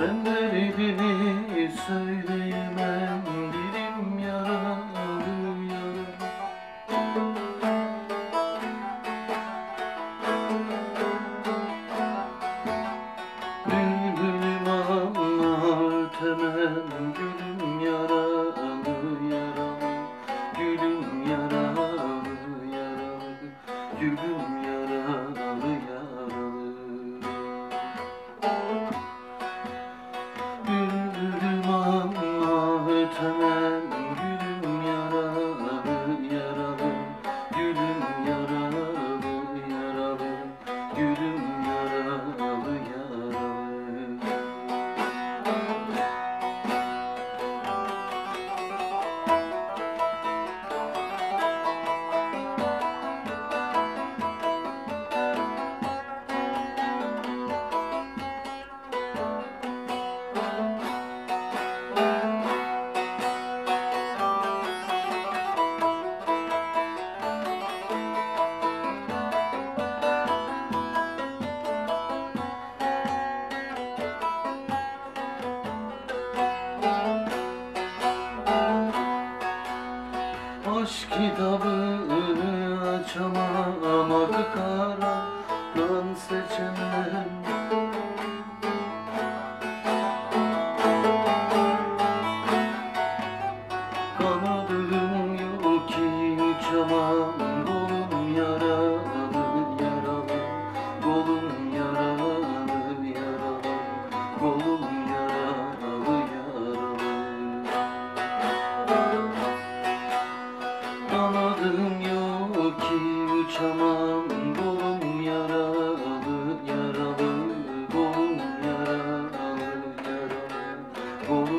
Ben derdimi söyleyemem Dilim yaralı yaralı Bülbülüm anlar temel Gülüm yaralı yaralı Gülüm yaralı yaralı Gülüm yaralı yaralı kitabı açamam Akı karadan seçemem Kanadım yok ki uçamam Kolum yaralı uçamam Kolum yaralı yaralı Kolum yaralı yaralı Kolum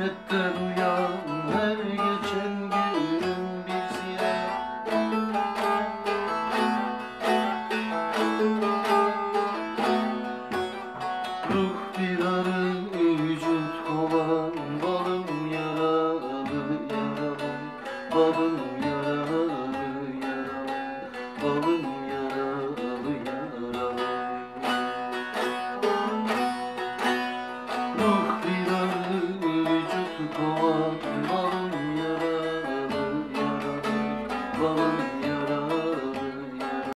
gafletten uyan Her geçen gün bir ziyan Ruh bir arı vücut kovan Balım yaralı yaralı Balım yaralı yaralı Balım